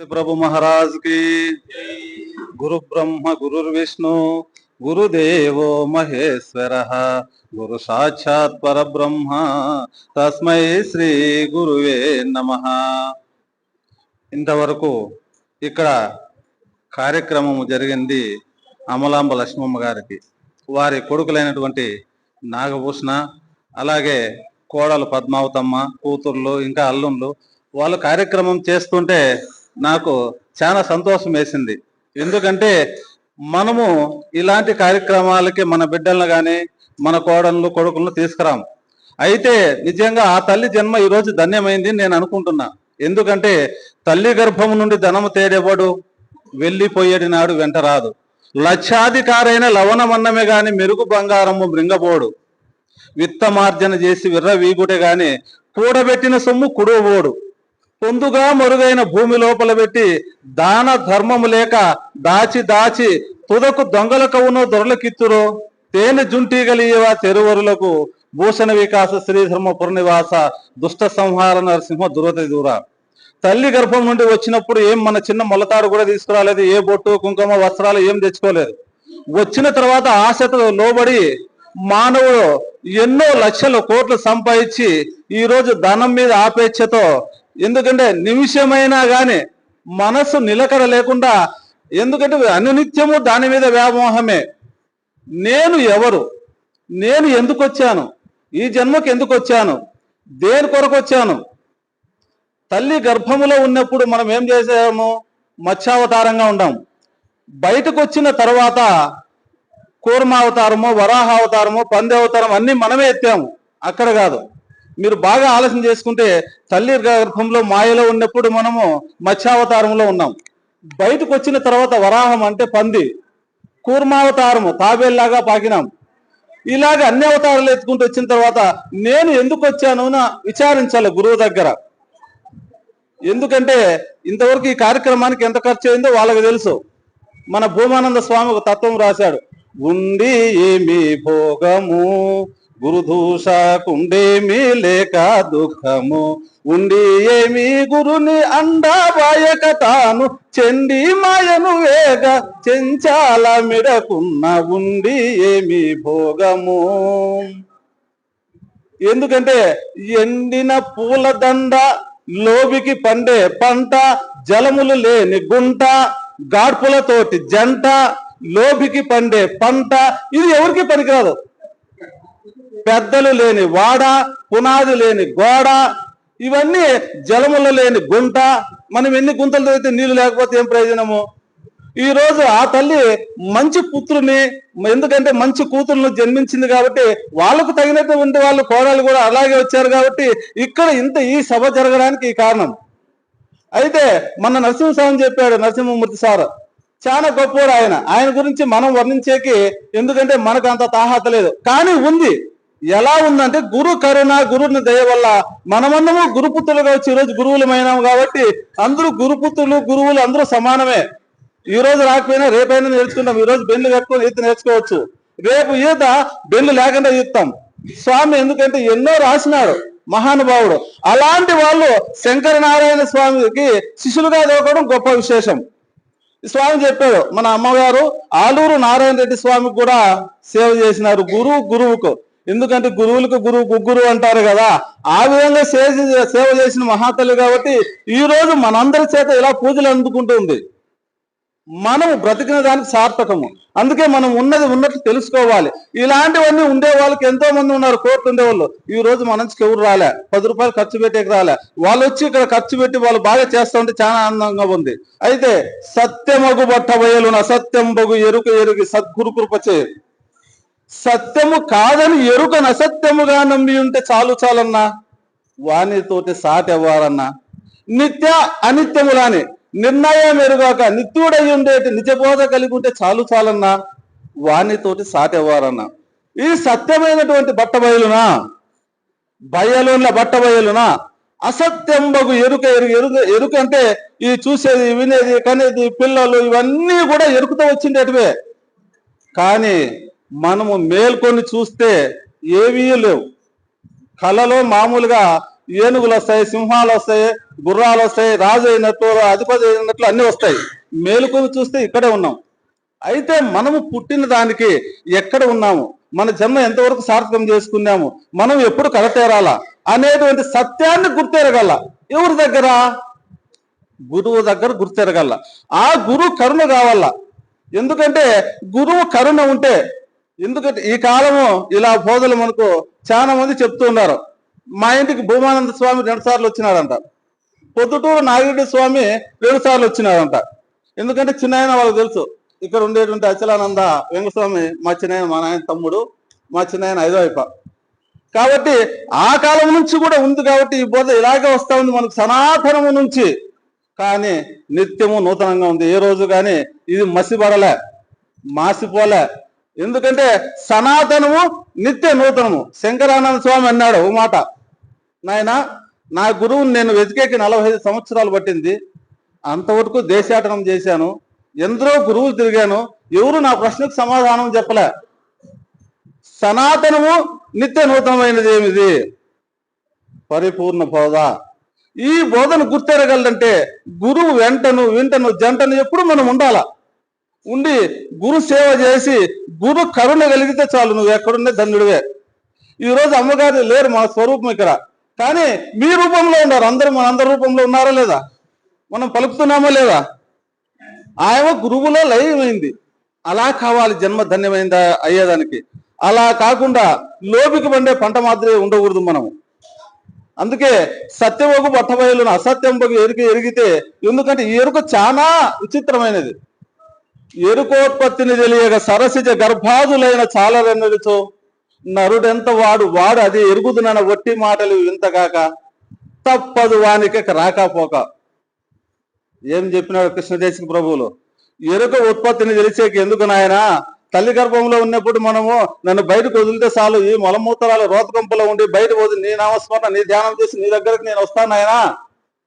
ప్రభు మహారాజ్కి గురు బ్రహ్మ గురు విష్ణు గురుదేవో మహేశ్వర గురు సాక్షాత్ పరబ్రహ్మ తస్మై శ్రీ గురువే నమ ఇంతవరకు ఇక్కడ కార్యక్రమం జరిగింది అమలాంబ లక్ష్మమ్మ గారికి. వారి కొడుకులైనటువంటి నాగభూషణ అలాగే కోడలు పద్మావతమ్మ కూతుర్లు ఇంకా అల్లుళ్ళు వాళ్ళు కార్యక్రమం చేస్తుంటే నాకు చాలా సంతోషం వేసింది. ఎందుకంటే మనము ఇలాంటి కార్యక్రమాలకి మన బిడ్డలను కానీ మన కోడళ్ళు కొడుకులను తీసుకురాం అయితే నిజంగా ఆ తల్లి జన్మ ఈరోజు ధన్యమైంది నేను అనుకుంటున్నా. ఎందుకంటే తల్లి గర్భం నుండి ధనము తేడేవాడు? వెళ్ళిపోయేటి నాడు వెంట రాదు. లక్షాధికారైన లవణమన్నమే గాని మెరుగు బంగారము మృంగబోడు. విత్తమార్జన చేసి విర్ర వీగుటే గాని కూడబెట్టిన సొమ్ము కుడవబోడు. పొందుగా మరుగైన భూమి లోపల పెట్టి దాన ధర్మము లేక దాచి దాచి తుదకు దొంగల కవునో దొరలకిత్తురో? తేనె జుంటీగలియవా తెరువరులకు? భూషణ వికాస శ్రీధర్మ పురనివాస దుష్ట సంహార నరసింహ దురత దూర తల్లి గర్భం నుండి వచ్చినప్పుడు ఏం మన చిన్న మొలతాడు కూడా తీసుకురాలేదు? ఏ బొట్టు కుంకుమ వస్త్రాలు ఏం తెచ్చుకోలేదు? వచ్చిన తర్వాత ఆశతో లోబడి మానవుడు ఎన్నో లక్షల కోట్లు సంపాదించి ఈ రోజు ధనం మీద ఆపేచ్ఛతో ఎందుకంటే నిమిషమైనా కానీ మనసు నిలకడ లేకుండా ఎందుకంటే అనునిత్యము దాని మీద వ్యామోహమే. నేను ఎవరు? నేను ఎందుకు వచ్చాను ఈ జన్మకి ఎందుకు వచ్చాను దేని కొరకు వచ్చాను తల్లి గర్భములో ఉన్నప్పుడు మనం ఏం చేసాము మత్స్యావతారంగా ఉండాం. బయటకు వచ్చిన తర్వాత కూర్మావతారము వరాహావతారము పంది అవతారం అన్ని మనమే ఎత్తాము. అక్కడ కాదు. మీరు బాగా ఆలోచన చేసుకుంటే తల్లి గర్భంలో మాయలో ఉన్నప్పుడు మనము మత్స్యావతారంలో ఉన్నాం. బయటకు వచ్చిన తర్వాత వరాహం అంటే పంది. కూర్మావతారము తాబేల్లాగా పాకినాం. ఇలాగ అన్ని అవతారాలు ఎత్తుకుంటూ వచ్చిన తర్వాత నేను ఎందుకు వచ్చాను నా విచారించాలి గురువు దగ్గర. ఎందుకంటే ఇంతవరకు ఈ కార్యక్రమానికి ఎంత ఖర్చు అయిందో వాళ్ళకి తెలుసు. మన భూమానంద స్వామి ఒక తత్వం రాశాడు. ఉండి ఏమి భోగము? గురుదూష కుండేమీ లేక దుఃఖము. ఉండి ఏమి గురుని అండాబాయక తాను. చెండి మాయను వేగ చెంచాల మిడకున్న ఉండి ఏమి భోగము. ఎందుకంటే ఎండిన పూలదండ లోబికి పండే పంట జలములు లేని గుంట గాడ్పులతోటి జంట లోబికి పండే పంట ఇది ఎవరికి పనికిరాదు. పెద్దలు లేని వాడ పునాది లేని గోడ ఇవన్నీ జలములు లేని గుంట. మనం ఎన్ని గుంతలు తవ్వితే నీళ్ళు లేకపోతే ఏం ప్రయోజనము? ఈ రోజు ఆ తల్లి మంచి పుత్రుని ఎందుకంటే మంచి కూతురును జన్మించింది కాబట్టి వాళ్ళకు తగినటువంటి వాళ్ళు కోడలు కూడా అలాగే వచ్చారు కాబట్టి ఇక్కడ ఇంత ఈ సభ జరగడానికి ఈ కారణం. అయితే మన నరసింహస్వామి చెప్పాడు నరసింహమూర్తి సార్ చాలా గొప్పవాడు ఆయన. ఆయన గురించి మనం వర్ణించేకి ఎందుకంటే మనకు అంత తాహత లేదు. కానీ ఉంది. ఎలా ఉందంటే గురు కరుణ గురుని దయ వల్ల మనమన్నము గురుపుత్రులుగా వచ్చి ఈరోజు గురువులమైనాము కాబట్టి అందరూ గురుపుత్రులు గురువులు అందరూ సమానమే. ఈ రోజు రాకపోయినా రేపైనా నేర్చుకుంటాం. ఈ రోజు బెల్లు కట్టుకొని ఈత నేర్చుకోవచ్చు. రేపు ఈత బెల్లు లేకుండా ఈస్తాం స్వామి ఎందుకంటే ఎన్నో రాసినాడు మహానుభావుడు. అలాంటి వాళ్ళు శంకర నారాయణ స్వామికి శిష్యులుగా దొరకడం గొప్ప విశేషం. స్వామి చెప్పాడు మన అమ్మగారు ఆలూరు నారాయణ రెడ్డి స్వామికి కూడా సేవ చేసినారు గురువు గురువుకు. ఎందుకంటే గురువులకు గురువు గుగ్గురు అంటారు కదా. ఆ విధంగా సేవ సేవ చేసిన మహాతల్లి కాబట్టి ఈ రోజు మనందరి చేత ఇలా పూజలు అందుకుంటుంది. మనం బ్రతికిన దానికి సార్థకము. అందుకే మనం ఉన్నది ఉన్నట్లు తెలుసుకోవాలి. ఇలాంటివన్నీ ఉండే వాళ్ళకి ఎంతో మంది ఉన్నారు కోర్టు ఉండేవాళ్ళు ఈ రోజు మన నుంచి ఎవరు రాలే. పది రూపాయలు ఖర్చు పెట్టేకి రాలే. వాళ్ళు వచ్చి ఇక్కడ ఖర్చు పెట్టి వాళ్ళు బాగా చేస్తూ ఉంటే చాలా ఆనందంగా ఉంది. అయితే సత్యమగు బట్ట బయలున సత్యం బగు ఎరుక ఎరుగి సద్గురు కృపచే సత్యము కాదని ఎరుకను అసత్యముగా నమ్మి ఉంటే చాలు చాలన్నా? వానితోటి సాటి అవ్వాలన్నా? నిత్య అనిత్యములానే నిర్ణయం ఎరుగాక నిత్యుడై ఉండేటి నిజబోధ కలిగి ఉంటే చాలు చాలన్నా? వానితోటి సాటి అవ్వాలన్నా? ఈ సత్యమైనటువంటి బట్ట బయలునా? బయలున్న బట్ట బయలునా? అసత్యంబగు ఎరుక ఎరుక ఎరుక ఎరుక అంటే ఈ చూసేది వినేది కనేది పిల్లలు ఇవన్నీ కూడా ఎరుకుతో వచ్చిండేటివే. కానీ మనము మేల్కొని చూస్తే ఏవీ లేవు. కళలో మామూలుగా ఏనుగులు వస్తాయి సింహాలు వస్తాయి గుర్రాలు వస్తాయి రాజు అయినట్లు అధిపతి అయినట్లు అన్ని వస్తాయి. మేలుకొని చూస్తే ఇక్కడే ఉన్నాం. అయితే మనము పుట్టిన దానికి ఎక్కడ ఉన్నాము? మన జన్మ ఎంతవరకు సార్థకం చేసుకున్నాము? మనం ఎప్పుడు కడతేరాలా అనేటువంటి సత్యాన్ని గుర్తెరగల. ఎవరి దగ్గర? గురువు దగ్గర గుర్తెరగల. ఆ గురువు కరుణ కావాల. ఎందుకంటే గురువు కరుణ ఉంటే ఎందుకంటే ఈ కాలము ఇలా బోధలు మనకు చాలా మంది చెప్తూ ఉన్నారు. మా ఇంటికి భూమానంద స్వామి రెండు సార్లు వచ్చినాడంట. పొద్దుటూరు నాగిరెడ్డి స్వామి రెండు సార్లు వచ్చినాడంట. ఎందుకంటే చిన్నాయన వాళ్ళకి తెలుసు ఇక్కడ ఉండేటువంటి అచలానంద వెంకటస్వామి మా చిన్నాయన మా నాయన తమ్ముడు మా చిన్నాయన ఐదో అయిప కాబట్టి ఆ కాలం నుంచి కూడా ఉంది కాబట్టి ఈ బోధ ఇలాగే వస్తా ఉంది మనకు సనాతనము నుంచి. కానీ నిత్యము నూతనంగా ఉంది. ఏ రోజు కానీ ఇది మసిబడలే మాసిపోలే ఎందుకంటే సనాతనము నిత్య నూతనము. శంకరానంద స్వామి అన్నాడు ఓ మాట. నాయన నా గురువుని నేను వెతికేకి నలభై ఐదు సంవత్సరాలు పట్టింది. అంతవరకు దేశాటనం చేశాను. ఎందరో గురువులు తిరిగాను. ఎవరు నా ప్రశ్నకు సమాధానం చెప్పలే. సనాతనము నిత్య నూతనమైనది ఏమిది? పరిపూర్ణ బోధ. ఈ బోధను గుర్తెరగలంటే గురువు వెంటను వింటను జంటను ఎప్పుడు మనం ఉండాలా? ఉండి గురు సేవ చేసి గురు కరుణ కలిగితే చాలు నువ్వు ఎక్కడుండే ధన్యుడివే. ఈ రోజు అమ్మగారు లేరు మా స్వరూపం ఇక్కడ. కానీ మీ రూపంలో ఉన్నారు. అందరూ మన అందరి రూపంలో ఉన్నారా లేదా? మనం పలుకుతున్నామా లేదా? ఆయన గురువులో లయమైంది. అలా కావాలి జన్మ ధన్యమైందా అయ్యేదానికి. అలా కాకుండా లోపికి పండే పంట మాదిరి ఉండకూడదు మనము. అందుకే సత్యమగు పట్టబయలును అసత్యం బగు ఎరుక ఎరిగితే ఎందుకంటే ఈ ఎరుక చాలా విచిత్రమైనది. ఎరుకోత్పత్తిని తెలియక సరసిజ గర్భాదులైన చాలా నరుడెంత వాడు వాడు అది ఎరుగుదునన్న వట్టి మాటలు వింతగాక తప్పదు వానికి రాకపోక. ఏం చెప్పినాడు కృష్ణదేశిక ప్రభువులు? ఎరుక ఉత్పత్తిని తెలిసేకి ఎందుకు నాయనా? తల్లి గర్భంలో ఉన్నప్పుడు మనము నన్ను బయటకు వదిలితే చాలు ఈ మలమూత్రాలు రోతకంపలో ఉండి బయట వదిలి నీ నామస్మరణ నీ ధ్యానం చేసి నీ దగ్గరకు నేను వస్తాను నాయనా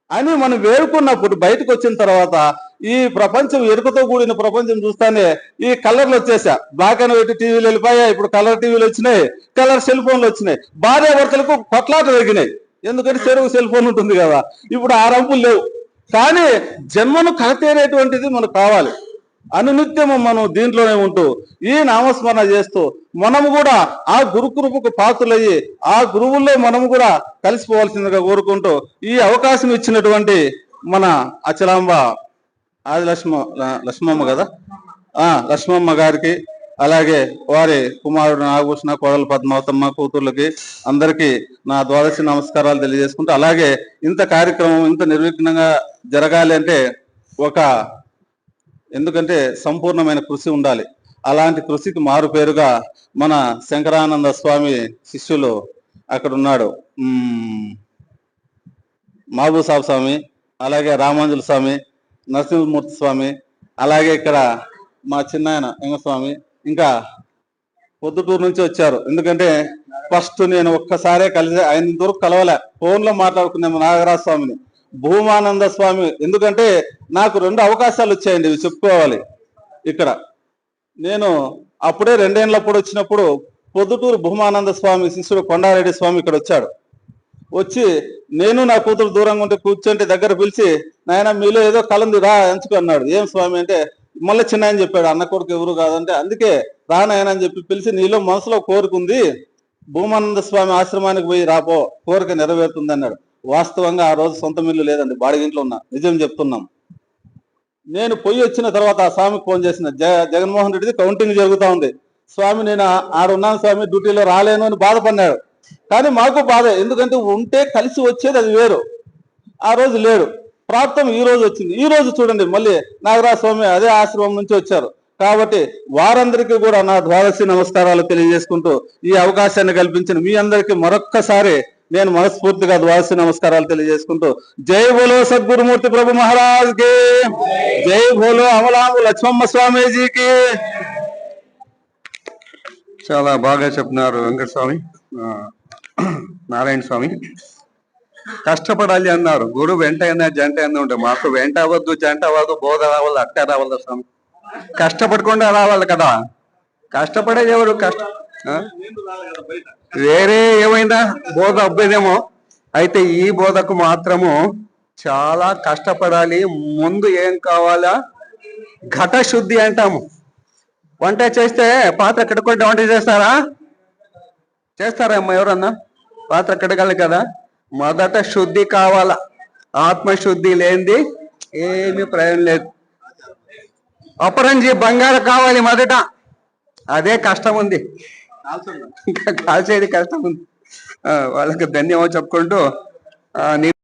అని మనం వేడుకున్నప్పుడు బయటకు వచ్చిన తర్వాత ఈ ప్రపంచం ఎరుకతో కూడిన ప్రపంచం చూస్తానే ఈ కలర్లు వచ్చేసా. బ్లాక్ అండ్ వైట్ టీవీలు వెళ్ళిపోయా ఇప్పుడు కలర్ టీవీలు వచ్చినాయి కలర్ సెల్ ఫోన్లు వచ్చినాయి. భార్య భర్తలకు కొట్లాట తగ్గినాయి ఎందుకంటే చెరువు సెల్ ఫోన్ ఉంటుంది కదా. ఇప్పుడు ఆ రంపులు లేవు. కానీ జన్మను కడతేరేటువంటిది మనకు కావాలి. అనునిత్యము మనం దీంట్లోనే ఉంటూ ఈ నామస్మరణ చేస్తూ మనము కూడా ఆ గురుకృపకు పాత్రలయ్యి ఆ గురువుల్లో మనము కూడా కలిసిపోవాల్సిందిగా కోరుకుంటూ ఈ అవకాశం ఇచ్చినటువంటి మన అచలాంబ ఆది లక్ష్మ లక్ష్మమ్మ కదా? లక్ష్మమ్మ గారికి అలాగే వారి కుమారుడు నాగభూషణ కోడల పద్మావతమ్మ కూతుర్లకి అందరికీ నా ద్వాదశి నమస్కారాలు తెలియజేసుకుంటూ అలాగే ఇంత కార్యక్రమం ఇంత నిర్విఘ్నంగా జరగాలి అంటే ఒక ఎందుకంటే సంపూర్ణమైన కృషి ఉండాలి. అలాంటి కృషికి మారు పేరుగా మన శంకరానంద స్వామి శిష్యులు అక్కడ ఉన్నాడు. మ్మ్. స్వామి అలాగే రామాంజుల స్వామి నరసింహమూర్తి స్వామి అలాగే ఇక్కడ మా చిన్నాయన వెంగస్వామి ఇంకా పొద్దుటూరు నుంచి వచ్చారు. ఎందుకంటే ఫస్ట్ నేను ఒక్కసారే కలిసి ఆయన దూరం కలవలే. ఫోన్లో మాట్లాడుకున్నాము నాగరాజ స్వామిని. భూమానంద స్వామి ఎందుకంటే నాకు రెండు అవకాశాలు వచ్చాయండి ఇవి చెప్పుకోవాలి. ఇక్కడ నేను అప్పుడే రెండేళ్ళప్పుడు వచ్చినప్పుడు పొద్దుటూరు భూమానంద స్వామి శిష్యుడు కొండారెడ్డి స్వామి ఇక్కడ వచ్చాడు. వచ్చి నేను నా కూతురు దూరంగా ఉంటే కూర్చుంటే దగ్గర పిలిచి నాయన మీలో ఏదో కలంది రా ఎంచుకో అన్నాడు. ఏం స్వామి అంటే మళ్ళీ చిన్న ఆయన చెప్పాడు అన్న కొడుకు ఎవరు కాదంటే అందుకే రా నాయన అని చెప్పి పిలిచి నీలో మనసులో కోరుకుంది భూమానంద స్వామి ఆశ్రమానికి పోయి రాపో కోరిక నెరవేరుతుంది అన్నాడు. వాస్తవంగా ఆ రోజు సొంత మిల్లు లేదండి బాడిగింట్లో ఉన్నా నిజం చెప్తున్నాం. నేను పొయ్యి వచ్చిన తర్వాత ఆ స్వామికి ఫోన్ చేసిన జ జగన్మోహన్ రెడ్డిది కౌంటింగ్ జరుగుతూ ఉంది. స్వామి నేను ఆడున్నాను స్వామి డ్యూటీలో రాలేను అని బాధపడినాడు కానీ మాకు బాధ ఎందుకంటే ఉంటే కలిసి వచ్చేది అది వేరు. ఆ రోజు లేడు. ప్రాప్తం ఈ రోజు వచ్చింది. ఈ రోజు చూడండి మళ్ళీ నాగరాజ స్వామి అదే ఆశ్రమం నుంచి వచ్చారు. కాబట్టి వారందరికీ కూడా నా ద్వాదశి నమస్కారాలు తెలియజేసుకుంటూ ఈ అవకాశాన్ని కల్పించిన మీ అందరికీ మరొక్కసారి నేను మనస్ఫూర్తిగా ద్వాదశి నమస్కారాలు తెలియజేసుకుంటూ జై బోలో సద్గురుమూర్తి ప్రభు మహారాజ్కి జై బోలో అమలాంబు లక్ష్మమ్మ స్వామీజీకి. చాలా బాగా చెప్పినారు వెంకటస్వామి. ఆ, నారాయణ స్వామి. కష్టపడాలి అన్నారు. గురు వెంట అయినా జంట అయినా ఉంటే మాకు వెంట అవ్వద్దు జంట అవ్వద్దు బోధ రావాలి అట్ట రావాలి స్వామి. కష్టపడకుండా రావాలి కదా. కష్టపడేది ఎవరు? కష్ట వేరే ఏమైనా బోధ అబ్బేదేమో. అయితే ఈ బోధకు మాత్రము చాలా కష్టపడాలి. ముందు ఏం కావాలా? ఘట శుద్ధి అంటాము. వంట చేస్తే పాత్ర కట్టుకుంటే వంట చేస్తారా? చేస్తారా అమ్మ ఎవరన్నా? పాత్ర కడగాలి కదా? మొదట శుద్ధి కావాలా? ఆత్మశుద్ధి లేనిది ఏమీ ప్రయోజనం లేదు. అపరంజి బంగారం కావాలి మొదట. అదే కష్టం ఉంది. కాల్చేది కష్టం ఉంది. వాళ్ళకి ధన్యవాదాలు చెప్పుకుంటూ